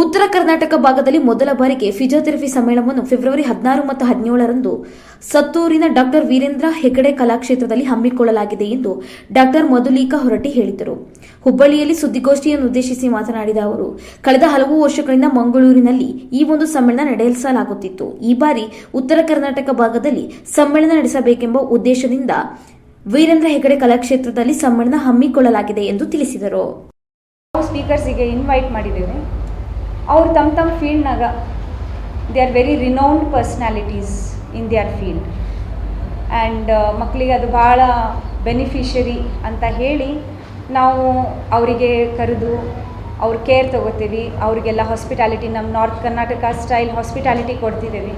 ಉತ್ತರ ಕರ್ನಾಟಕ ಭಾಗದಲ್ಲಿ ಮೊದಲ ಬಾರಿಗೆ ಫಿಜಿಯೋಥೆರಪಿ ಸಮ್ಮೇಳನವನ್ನು ಫೆಬ್ರವರಿ ಹದಿನಾರು ಮತ್ತು ಹದಿನೇಳರಂದು ಸತ್ತೂರಿನ ಡಾಕ್ಟರ್ ವೀರೇಂದ್ರ ಹೆಗಡೆ ಕಲಾಕ್ಷೇತ್ರದಲ್ಲಿ ಹಮ್ಮಿಕೊಳ್ಳಲಾಗಿದೆ ಎಂದು ಡಾಕ್ಟರ್ ಮಧುಲಿಕಾ ಹೊರಟಿ ಹೇಳಿದರು. ಹುಬ್ಬಳ್ಳಿಯಲ್ಲಿ ಸುದ್ದಿಗೋಷ್ಠಿಯನ್ನು ಉದ್ದೇಶಿಸಿ ಮಾತನಾಡಿದ ಅವರು, ಕಳೆದ ಹಲವು ವರ್ಷಗಳಿಂದ ಮಂಗಳೂರಿನಲ್ಲಿ ಈ ಒಂದು ಸಮ್ಮೇಳನ ನಡೆಸಲಾಗುತ್ತಿತ್ತು. ಈ ಬಾರಿ ಉತ್ತರ ಕರ್ನಾಟಕ ಭಾಗದಲ್ಲಿ ಸಮ್ಮೇಳನ ನಡೆಸಬೇಕೆಂಬ ಉದ್ದೇಶದಿಂದ ವೀರೇಂದ್ರ ಹೆಗಡೆ ಕಲಾಕ್ಷೇತ್ರದಲ್ಲಿ ಸಮ್ಮೇಳನ ಹಮ್ಮಿಕೊಳ್ಳಲಾಗಿದೆ ಎಂದು ತಿಳಿಸಿದರು. ಸ್ಪೀಕರ್ಸಿಗೆ ಇನ್ವೈಟ್ ಮಾಡಿದ್ದೇವೆ. ಅವ್ರು ತಮ್ಮ ತಮ್ಮ ಫೀಲ್ಡ್ನಾಗ they are very renowned personalities in their field and ಮಕ್ಕಳಿಗೆ ಅದು ಭಾಳ ಬೆನಿಫಿಷರಿ ಅಂತ ಹೇಳಿ, ನಾವು ಅವರಿಗೆ ಕರೆದು, ಅವ್ರ ಕೇರ್ ತೊಗೋತೀವಿ. ಅವರಿಗೆಲ್ಲ ಹಾಸ್ಪಿಟಾಲಿಟಿ ನಮ್ಮ ನಾರ್ತ್ ಕರ್ನಾಟಕ ಸ್ಟೈಲ್ ಹಾಸ್ಪಿಟಾಲಿಟಿ ಕೊಡ್ತಿದ್ದೀವಿ.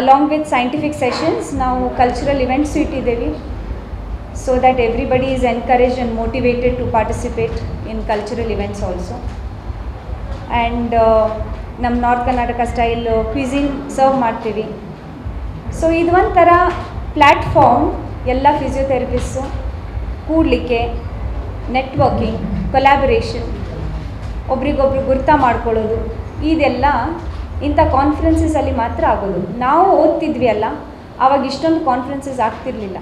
ಅಲಾಂಗ್ ವಿತ್ ಸೈಂಟಿಫಿಕ್ ಸೆಷನ್ಸ್ ನಾವು ಕಲ್ಚರಲ್ ಇವೆಂಟ್ಸ್ ಇಟ್ಟಿದ್ದೇವೆ. So that everybody is encourage and motivated to participate in cultural events also. And ನಮ್ಮ north Karnataka style cuisine serve ಮಾಡ್ತೀವಿ. ಸೊ ಇದು ಒಂಥರ ಪ್ಲ್ಯಾಟ್ಫಾರ್ಮ್ ಎಲ್ಲ physiotherapist ಕೂಡಲಿಕ್ಕೆ networking collaboration ಒಬ್ರಿಗೊಬ್ರು ಗುರ್ತ ಮಾಡ್ಕೊಳ್ಳೋದು, ಇದೆಲ್ಲ ಇಂಥ ಕಾನ್ಫರೆನ್ಸಸಲ್ಲಿ ಮಾತ್ರ ಆಗೋದು. ನಾವು ಓದ್ತಿದ್ವಿ ಅಲ್ಲ ಆವಾಗ ಇಷ್ಟೊಂದು ಕಾನ್ಫರೆನ್ಸಸ್ ಆಗ್ತಿರಲಿಲ್ಲ.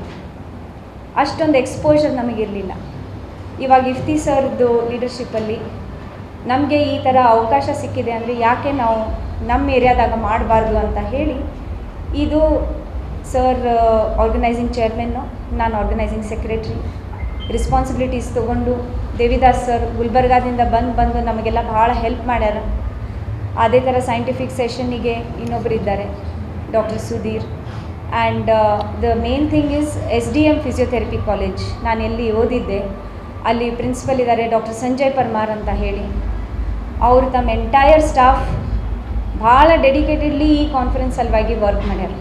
ಅಷ್ಟೊಂದು ಎಕ್ಸ್ಪೋಜರ್ ನಮಗಿರಲಿಲ್ಲ. ಇವಾಗ ಇಫ್ತಿ ಸರ್ದು ಲೀಡರ್ಶಿಪ್ಪಲ್ಲಿ ನಮಗೆ ಈ ಥರ ಅವಕಾಶ ಸಿಕ್ಕಿದೆ ಅಂದರೆ ಯಾಕೆ ನಾವು ನಮ್ಮ ಏರಿಯಾದಾಗ ಮಾಡಬಾರ್ದು ಅಂತ ಹೇಳಿ ಇದು ಸರ್ ಆರ್ಗನೈಸಿಂಗ್ ಚೇರ್ಮನ್ನು ನಾನು ಆರ್ಗನೈಸಿಂಗ್ ಸೆಕ್ರೆಟ್ರಿ ರೆಸ್ಪಾನ್ಸಿಬಿಲಿಟೀಸ್ ತೊಗೊಂಡು ದೇವಿದಾಸ್ ಸರ್ ಗುಲ್ಬರ್ಗಾದಿಂದ ಬಂದು ಬಂದು ನಮಗೆಲ್ಲ ಭಾಳ ಹೆಲ್ಪ್ ಮಾಡ್ಯಾರ. ಅದೇ ಥರ ಸೈಂಟಿಫಿಕ್ ಸೆಷನ್ನಿಗೆ ಇನ್ನೊಬ್ಬರು ಇದ್ದಾರೆ doctor Sudhir. And the main thing is S D M physiotherapy college ನಾನು ಎಲ್ಲಿ ಓದಿದ್ದೆ, ಅಲ್ಲಿ ಪ್ರಿನ್ಸಿಪಲ್ ಇದ್ದಾರೆ ಡಾಕ್ಟರ್ ಸಂಜಯ್ ಪರ್ಮಾರ್ ಅಂತ ಹೇಳಿ. ಅವರು ತಮ್ಮ ಎಂಟೈರ್ ಸ್ಟಾಫ್ ಭಾಳ ಡೆಡಿಕೇಟೆಡ್ಲಿ ಈ ಕಾನ್ಫರೆನ್ಸ್ ಸಲುವಾಗಿ ವರ್ಕ್ ಮಾಡ್ಯಾರ.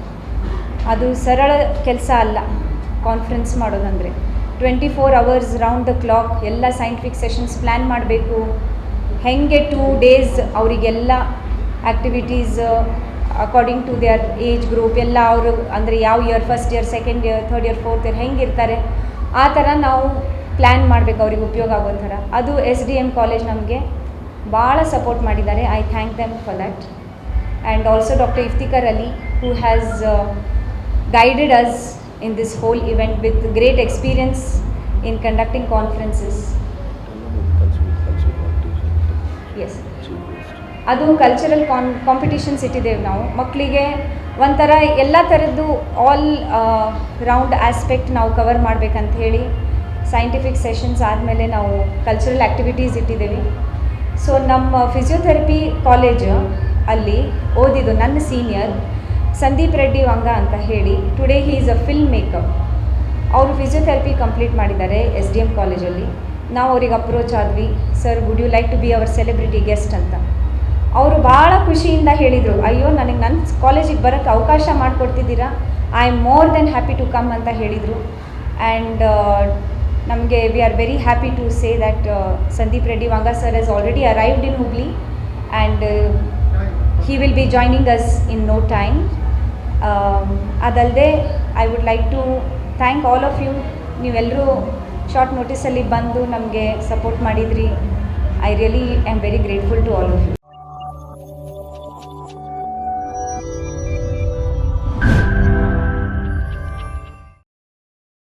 ಅದು ಸರಳ ಕೆಲಸ ಅಲ್ಲ ಕಾನ್ಫರೆನ್ಸ್ ಮಾಡೋದಂದರೆ. Twenty four hours round the clock ಎಲ್ಲ ಸೈಂಟಿಫಿಕ್ ಸೆಷನ್ಸ್ ಪ್ಲ್ಯಾನ್ ಮಾಡಬೇಕು. ಹೆಂಗೆ ಟೂ ಡೇಸ್ ಅವರಿಗೆಲ್ಲ activities according to their age group ಎಲ್ಲ ಅವರು, ಅಂದರೆ ಯಾವ year first year second year third year fourth year ಹೆಂಗಿರ್ತಾರೆ ಆ ಥರ ನಾವು ಪ್ಲ್ಯಾನ್ ಮಾಡಬೇಕು ಅವ್ರಿಗೆ ಉಪಯೋಗ ಆಗೋ ಥರ ಅದು ಎಸ್ ಡಿ ಎಂ ಕಾಲೇಜ್ ನಮಗೆ ಭಾಳ ಸಪೋರ್ಟ್ ಮಾಡಿದ್ದಾರೆ. I thank them for that and also doctor Iftikhar Ali who has guided us in this whole event with great experience in conducting conferences S ಅದು ಕಲ್ಚರಲ್ ಕಾನ್ ಕಾಂಪಿಟಿಷನ್ಸ್ ಇಟ್ಟಿದ್ದೇವೆ ನಾವು. ಮಕ್ಕಳಿಗೆ ಒಂಥರ ಎಲ್ಲ ಥರದ್ದು ಆಲ್ ರೌಂಡ್ ಆಸ್ಪೆಕ್ಟ್ ನಾವು cover ಮಾಡಬೇಕಂತ ಹೇಳಿ ಸೈಂಟಿಫಿಕ್ ಸೆಷನ್ಸ್ ಆದಮೇಲೆ ನಾವು ಕಲ್ಚರಲ್ ಆ್ಯಕ್ಟಿವಿಟೀಸ್ ಇಟ್ಟಿದ್ದೇವೆ. ಸೊ ನಮ್ಮ ಫಿಸಿಯೋಥೆರಪಿ ಕಾಲೇಜ್ ಅಲ್ಲಿ ಓದಿದ್ದು ನನ್ನ ಸೀನಿಯರ್ ಸಂದೀಪ್ ರೆಡ್ಡಿ ವಂಗ ಅಂತ ಹೇಳಿ. Today he is a film makeup ಅವರು ಫಿಸಿಯೋಥೆರಪಿ ಕಂಪ್ಲೀಟ್ ಮಾಡಿದ್ದಾರೆ ಎಸ್ ಡಿ ಎಂ ಕಾಲೇಜಲ್ಲಿ ನಾವು ಅವ್ರಿಗೆ ಅಪ್ರೋಚ್ ಆದ್ವಿ. Sir would you like to be our celebrity guest ಅಂತ. ಅವರು ಭಾಳ ಖುಷಿಯಿಂದ ಹೇಳಿದರು. ಅಯ್ಯೋ, ನನಗೆ ನನ್ನ ಕಾಲೇಜಿಗೆ ಬರೋಕ್ಕೆ ಅವಕಾಶ ಮಾಡಿಕೊಡ್ತಿದ್ದೀರಾ? I am more than happy to come ಅಂತ ಹೇಳಿದರು. ಆ್ಯಂಡ್ ನಮಗೆ we are very happy to say that Sandeep Reddy Vanga sir has already arrived in Hubli and he will be joining us in no time ಅದಲ್ಲದೆ I would like to thank all of you ನೀವೆಲ್ಲರೂ short ನೋಟಿಸಲ್ಲಿ ಬಂದು ನಮಗೆ support ಮಾಡಿದ್ರಿ. I really am very grateful to all of you